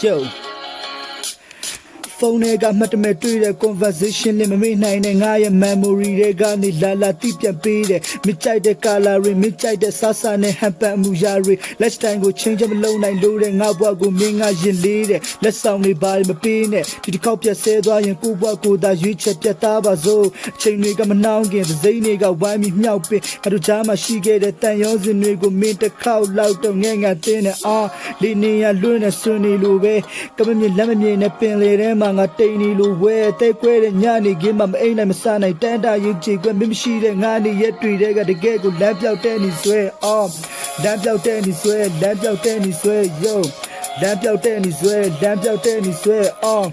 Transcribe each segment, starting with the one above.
yo ဖုန်းထဲကမှတ်တမဲ့တွေ့တဲ့ conversation လေးမမေ့နိုင်တဲ့ငါရဲ့ memory တွေကနေလာလာတိပြန်ပေးတယ်မကြိုက်တဲ့ color တွေမကြိုက်တဲ့ဆဆနဲ့ဟန်ပန်မှုရာတွေ let's time ကို change မလုပ်နိုင်လို့တဲ့ငါဘွားကိုမင်းငါရင်လေးတဲ့လက်ဆောင်တွေဘာမပေးနဲ့ဒီတစ်ခေါက်ပြတ်ဆဲသွားရင်ကိုဘွားကိုသာရွေးချက်ပြတ်သားပါစို့အချိန်တွေကမနှောင်းခင်သစိမ့်တွေကဝိုင်းပြီးမြောက်ပင်ငါတို့ကြားမှာရှိခဲ့တဲ့တန်ရောစင်တွေကိုမင်းတစ်ခေါက်လောက်တော့ငဲ့ငါတင်းနဲ့အာလေးနေရလွင့်နေဆွနေလို့ပဲကမမြင်လက်မမြင်နဲ့ပင်လေထဲမှာငါတိတ်နေလို့ဝဲတဲကွဲတဲ့ညနေခင်းမှာမအိမ်နိုင်မစားနိုင်တန်းတာရင်ချေကွမင်းမရှိတဲ့ငါနေရက်တွေတဲ့ကတကယ်ကိုလမ်းပြောက်တဲ့နေဆွဲအော်လမ်းပြောက်တဲ့နေဆွဲလမ်းပြောက်တဲ့နေဆွဲ yo လမ်းပြောက်တဲ့နေဆွဲလမ်းပြောက်တဲ့နေဆွဲအော်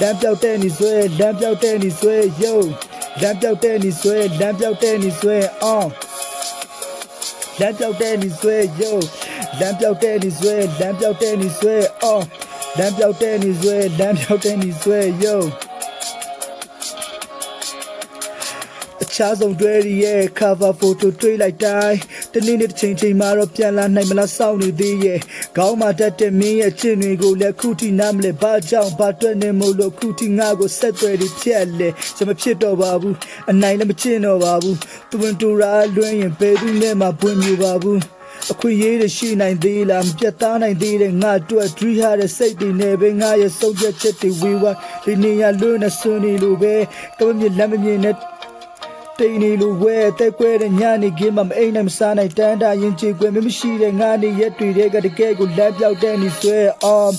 လမ်းပြောက်တဲ့နေဆွဲလမ်းပြောက်တဲ့နေဆွဲ yo လမ်းပြောက်တဲ့နေဆွဲလမ်းပြောက်တဲ့နေဆွဲအော်လမ်းပြောက်တဲ့နေဆွဲ yo လမ်းပြောက်တဲ့နေဆွဲလမ်းပြောက်တဲ့နေဆွဲအော် လမ်းပြောက်တဲ့နေဆွဲလမ်းပြောက်တဲ့နေဆွဲ yo အခြားဆုံးတွဲရရဲ့ cover photo တွေ့လိုက်တိုင်းတနေ့နေ့တစ်ချိန်ချိန်မှာတော့ပြန်လာနိုင်မလားစောင့်နေသေးရဲ့ခေါင်းမှာတက်တဲ့မင်းရဲ့ချစ်တွေကိုလည်းခုထိနားမလဲဘာကြောင့်ဘာတွက်နေမို့လို့ခုထိငါကိုဆက်သွယ်ပြီးဖြတ်လဲကျွန်မဖြစ်တော့ပါဘူးအနိုင်လည်းမချင်တော့ပါဘူးသူဝင်တူရာလွှဲရင်ဘယ်သူနဲ့မှပွင့်ပြပါဘူး အခွင့်အရေးတွေရှိနိုင်သေးလားမပြတ်သားနိုင်သေးတဲ့ငါတို့ဒရီဟာတဲ့စိတ်တွေနဲ့ပဲငါရဲ့ဆုံးဖြတ်ချက်တွေဝေဝါဒီနေရလွတ်နေစွနေလို့ပဲကမမြင်လက်မမြင်နဲ့တိန်နေလို့ဝဲတဲ့ကွဲတဲ့ညနေခင်းမှာမအိမ်နိုင်မစားနိုင်တန်းတာရင်ချေကွယ်မရှိတဲ့ငါနေရက်တွေတဲ့ကတကယ်ကိုလက်ပြောက်တဲ့နေဆွဲအောင်